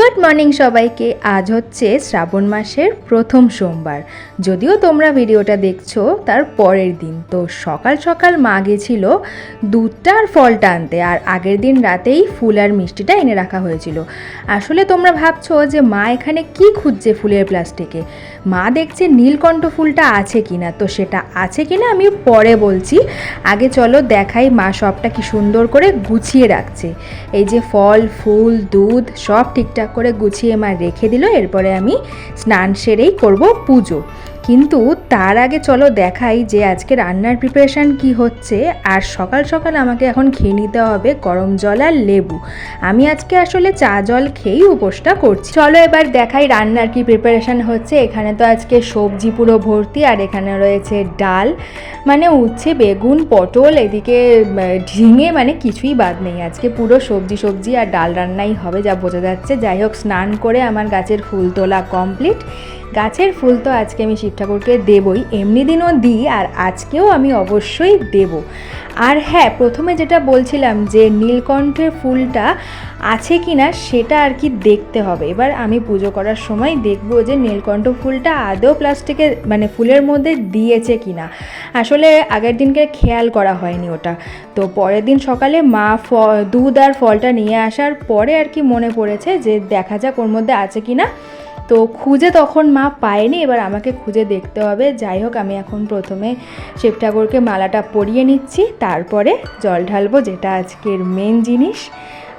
Good morning সবাইকে। আজ হচ্ছে শ্রাবণ মাসের প্রথম সোমবার। যদিও তোমরা ভিডিওটা দেখছ তার পরের দিন। তো সকাল সকাল মা গেছিল দুধটা আর ফলটা আনতে আর আগের দিন রাতেই ফুল আর মিষ্টিটা এনে রাখা হয়েছিল। আসলে তোমরা ভাবছ যে মা এখানে কি খুঁজছে ফুলের প্লাস্টিকে? মা দেখছে নীলকণ্ঠ ফুলটা আছে কি না তো সেটা আছে কি না আমি পরে বলছি। আগে চলো দেখাই মা সবটা কি সুন্দর করে গুছিয়ে রাখছে। এই যে ফল, ফুল, দুধ সব ঠিকঠাক করে গুছিয়ে মা রেখে দিল। এরপরে আমি স্নান সেরেই করব পুজো। কিন্তু তার আগে চলো দেখাই যে আজকে রান্নার প্রিপারেশান কি হচ্ছে। আর সকাল সকাল আমাকে এখন খেয়ে নিতে হবে গরম জল আর লেবু। আমি আজকে আসলে চা জল খেয়েই উপোসটা করছি। চলো এবার দেখাই রান্নার কি প্রিপারেশান হচ্ছে। এখানে তো আজকে সবজি পুরো ভর্তি আর এখানে রয়েছে ডাল মানে উচ্ছে, বেগুন, পটল, এদিকে ঝিঙে মানে কিছুই বাদ নেই। আজকে পুরো সবজি সবজি আর ডাল রান্নাই হবে যা বোঝা যাচ্ছে। যাই হোক, স্নান করে আমার গাছের ফুল তোলা কমপ্লিট গাছের ফুল তো আজকে আমি শিব ঠাকুরকে দেবই। এমনি দিনও দিই আর আজকেও আমি অবশ্যই দেব। আর হ্যাঁ প্রথমে যেটা বলছিলাম যে নীলকণ্ঠের ফুলটা আছে কি না সেটা আর কি দেখতে হবে। এবার আমি পুজো করার সময় দেখব যে নীলকণ্ঠ ফুলটা আদৌ প্লাস্টিকে মানে ফুলের মধ্যে দিয়েছে কি না আসলে আগের দিনকে খেয়াল করা হয়নি ওটা। তো পরের দিন সকালে মা ফ, দুধ আর ফলটা নিয়ে আসার পরে আর কি মনে পড়েছে যে দেখা যাক ওর মধ্যে আছে কি না তো খুঁজে তখন মা পায়নি, এবার আমাকে খুঁজে দেখতে হবে। যাই হোক, আমি এখন প্রথমে শিব ঠাকুরকে মালাটা পরিয়ে নিচ্ছি, তারপরে জল ঢালবো, যেটা আজকের মেন জিনিস।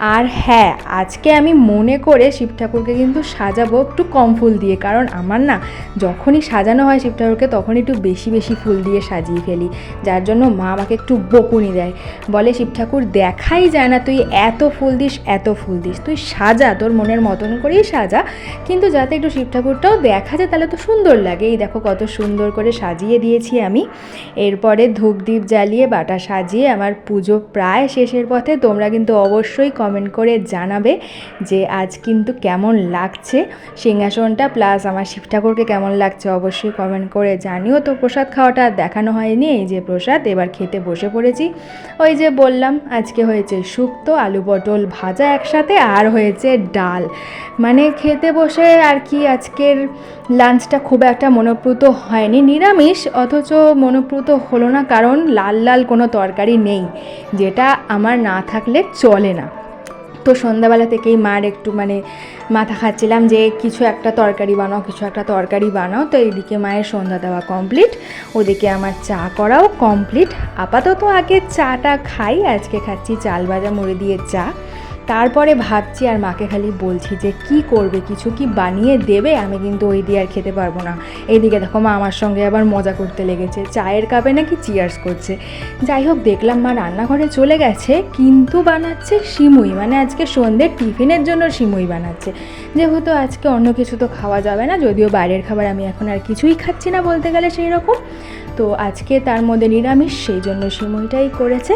আর হ্যাঁ আজকে আমি মনে করে শিব ঠাকুরকে কিন্তু সাজাবো একটু কম ফুল দিয়ে। কারণ আমার না, যখনই সাজানো হয় শিব ঠাকুরকে তখন একটু বেশি বেশি ফুল দিয়ে সাজিয়ে ফেলি। যার জন্য মা আমাকে একটু বকুনি দেয়। বলে, শিব ঠাকুর, দেখাই যায় না, তুই এত ফুল দিস, এত ফুল দিস। তুই সাজা, তোর মনের মতন করেই সাজা। কিন্তু যাতে একটু শিব ঠাকুরটাও দেখা যায়, তাহলে তো সুন্দর লাগে। এই দেখো কত সুন্দর করে সাজিয়ে দিয়েছি আমি। এরপরে ধূপ দ্বীপ জ্বালিয়ে বাটা সাজিয়ে আমার পুজো প্রায় শেষের পথে। তোমরা কিন্তু অবশ্যই কমেন্ট করে জানাবে যে আজ কিন্তু কেমন লাগছে সিংহাসনটা প্লাস আমার শিব ঠাকুরকে কেমন লাগছে অবশ্যই কমেন্ট করে জানিও। তো প্রসাদ খাওয়াটা দেখানো হয়নি, এই যে প্রসাদ, এবার খেতে বসে পড়েছি। ওই যে বললাম, আজকে হয়েছে শুক্তো আলু পটল ভাজা একসাথে, আর হয়েছে ডাল। মানে খেতে বসে আর কি আজকের লাঞ্চটা খুব একটা মনোপ্রুত হয়নি, নিরামিষ, অথচ মনোপ্রুত হলো না, কারণ লাল লাল কোনো তরকারি নেই, যেটা আমার না থাকলে চলে না। তো সন্ধ্যাবেলা থেকেই মার একটু মানে মাথা খাচ্ছিলাম যে কিছু একটা তরকারি বানাও, কিছু একটা তরকারি বানাও। তো এইদিকে মায়ের সন্ধ্যা দেওয়া কমপ্লিট ওদিকে আমার চা করাও কমপ্লিট আপাতত আগে চাটা খাই, আজকে খাচ্ছি চাল ভাজা, মুড়ি দিয়ে চা। তারপরে ভাবছি আর মাকে খালি বলছি যে, কি করবে? কিছু কি বানিয়ে দেবে? আমি কিন্তু ওই দিয়ে আর খেতে পারব না। এইদিকে দেখো মা আমার সঙ্গে আবার মজা করতে লেগেছে। চায়ের কাপে নাকি চিয়ার্স করছে। যাই হোক, দেখলাম মা রান্নাঘরে চলে গেছে, কিন্তু বানাচ্ছে সিমুই। মানে আজকে সন্ধ্যে টিফিনের জন্য সিমুই বানাচ্ছে। যেহেতু আজকে অন্য কিছু তো খাওয়া যাবে না, যদিও বাইরের খাবার আমি এখন আর কিছুই খাচ্ছি না বলতে গেলে সেই রকম তো আজকে তার মধ্যে নিরামিষ, সেই জন্য সিমুইটাই করেছে।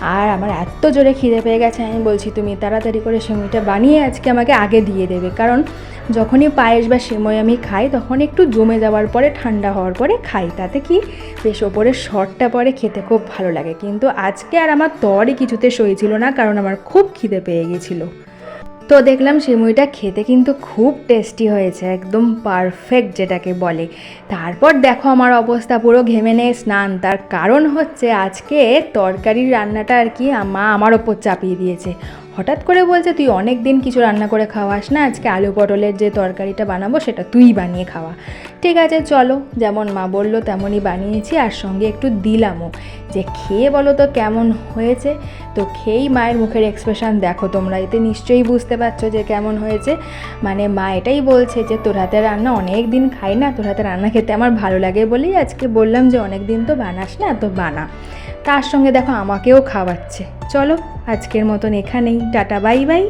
আর আমার এত জোরে খিদে পেয়ে গেছে, আমি বলছি, তুমি তাড়াতাড়ি করে সিমুইটা বানিয়ে আজকে আমাকে আগে দিয়ে দেবে। কারণ যখনই পায়েস বা সিমই আমি খাই, তখন একটু জমে যাওয়ার পরে, ঠান্ডা হওয়ার পরে খাই। তাতে কি? বেশ ওপরে শর্টটা পরে খেতে খুব ভালো লাগে। কিন্তু আজকে আর আমার তরই কিছুতে সই ছিল না, কারণ আমার খুব খিদে পেয়ে গেছিল। তো দেখলাম সিমুইটা খেতে কিন্তু খুব টেস্টি হয়েছে, একদম পারফেক্ট যেটাকে বলে। তারপর দেখো আমার অবস্থা পুরো ঘেমে নেই স্নান। তার কারণ হচ্ছে আজকে তরকারির রান্নাটা আর কি, মা আমার ওপর চাপিয়ে দিয়েছে। হঠাৎ করে বলছে, তুই অনেক দিন কিছু রান্না করে খাওয়াস না, আজকে আলু পটলের যে তরকারিটা বানাবো সেটা তুই বানিয়ে খাওয়া। ঠিক আছে, চলো। যেমন মা বলল, তেমনই বানিয়েছি, আর সঙ্গে একটু দিলামও। যে খেয়ে বলো তো কেমন হয়েছে? তো খেয়েই মায়ের মুখের এক্সপ্রেশন দেখো তোমরা, এতে নিশ্চয়ই বুঝতে পারছ যে কেমন হয়েছে। মানে মা এটাই বলছে যে, তোর হাতে রান্না অনেক দিন খাই না, তোর হাতে রান্না খেতে আমার ভালো লাগে বলেই আজকে বললাম যে অনেক দিন তো বানাস না, তো বানা। তার সঙ্গে দেখো, আমাকেও খাওয়াচ্ছে। চলো। আজকের মতন এখানেই টাটা বাই বাই।